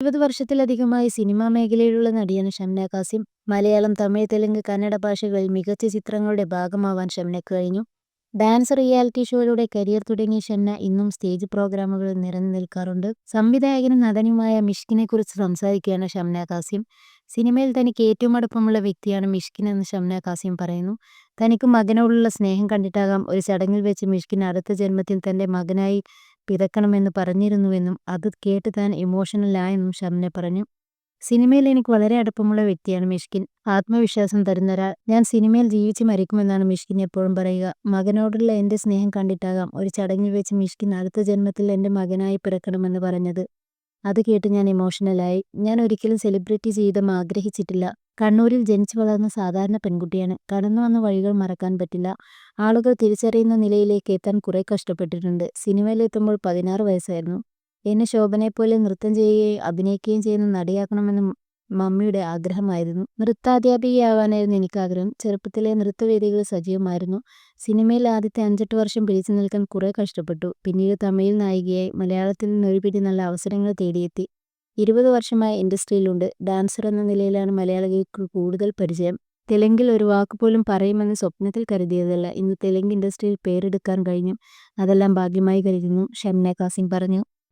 ഇരുപത് വർഷത്തിലധികമായി സിനിമാ മേഖലയിലുള്ള നടിയാണ് ഷംന കാസിം മലയാളം തമിഴ് തെലുങ്ക് കന്നഡ ഭാഷകളിൽ മികച്ച ചിത്രങ്ങളുടെ ഭാഗമാവാൻ ഷംനയ്ക്ക് കഴിഞ്ഞു. ഡാൻസ് റിയാലിറ്റി ഷോയിലൂടെ കരിയർ തുടങ്ങിയ ഷംന ഇന്നും സ്റ്റേജ് പ്രോഗ്രാമുകളിൽ നിറഞ്ഞു നിൽക്കാറുണ്ട് സംവിധായകനും നടനുമായ മിഷ്കിനെ കുറിച്ച് സംസാരിക്കുകയാണ് ഷംന കാസിം സിനിമയിൽ തനിക്ക് ഏറ്റവും അടുപ്പമുള്ള വ്യക്തിയാണ് മിഷ്കിൻ എന്ന് ഷംന കാസിം പറയുന്നു. തനിക്ക് മകനോടുള്ള സ്നേഹം കണ്ടിട്ടാകാം ഒരു ചടങ്ങിൽ വെച്ച് മിഷ്കിൻ അടുത്ത ജന്മത്തിൽ തന്റെ മകനായി പിറക്കണമെന്ന് പറഞ്ഞിരുന്നുവെന്നും അത് കേട്ട് താൻ ഇമോഷണലായെന്നും ഷംന പറഞ്ഞു. സിനിമയിൽ എനിക്ക് വളരെ അടുപ്പമുള്ള വ്യക്തിയാണ് മിഷ്കിൻ. ആത്മവിശ്വാസം തരുന്ന ഒരാൾ. ഞാൻ സിനിമയിൽ ജീവിച്ച് മരിക്കുമെന്നാണ് മിഷ്കിൻ എപ്പോഴും പറയുക. മകനോടുള്ള എന്റെ സ്നേഹം കണ്ടിട്ടാകാം ഒരു ചടങ്ങിൽ വെച്ച് മിഷ്കിൻ അടുത്ത ജന്മത്തിൽ എന്റെ മകനായി പിറക്കണമെന്ന് പറഞ്ഞത്. അത് കേട്ട് ഞാൻ ഇമോഷണലായി ഞാൻ ഒരിക്കലും സെലിബ്രിറ്റി ജീവിതം ആഗ്രഹിച്ചിട്ടില്ല. കണ്ണൂരിൽ ജനിച്ചു വളർന്ന സാധാരണ പെൺകുട്ടിയാണ്. കടന്നു വന്ന വഴികൾ മറക്കാൻ പറ്റില്ല. ആളുകൾ തിരിച്ചറിയുന്ന നിലയിലേക്ക് എത്താൻ കുറെ കഷ്ടപ്പെട്ടിട്ടുണ്ട്. സിനിമയിലെത്തുമ്പോൾ പതിനാറ് വയസ്സായിരുന്നു. എന്നെ ശോഭനയെപ്പോലെ നൃത്തം ചെയ്യുകയും അഭിനയിക്കുകയും ചെയ്യുന്ന നടിയാക്കണമെന്ന് മമ്മിയുടെ ആഗ്രഹമായിരുന്നു. നൃത്താധ്യാപികയാവാനായിരുന്നു എനിക്ക് ആഗ്രഹം. ചെറുപ്പത്തിലെ നൃത്തവേദികൾ സജീവമായിരുന്നു. സിനിമയിൽ ആദ്യത്തെ അഞ്ചെട്ട് വർഷം പിടിച്ചു നിൽക്കാൻ കുറെ കഷ്ടപ്പെട്ടു. പിന്നീട് തമിഴിൽ നായികയായി മലയാളത്തിൽ നിന്ന് ഒരു നല്ല അവസരങ്ങൾ തേടിയെത്തി. ഇരുപത് വർഷമായി ഇൻഡസ്ട്രിയിലുണ്ട്. ഡാൻസർ എന്ന നിലയിലാണ് മലയാളികൾക്ക് കൂടുതൽ പരിചയം. തെലുങ്കിൽ ഒരു വാക്ക് പോലും പറയുമെന്ന് സ്വപ്നത്തിൽ കരുതിയതല്ല. ഇന്ന് തെലുങ്ക് ഇൻഡസ്ട്രിയിൽ പേരെടുക്കാൻ കഴിഞ്ഞു. അതെല്ലാം ഭാഗ്യമായി കരുതുന്നു. ഷംന കാസിം പറഞ്ഞു.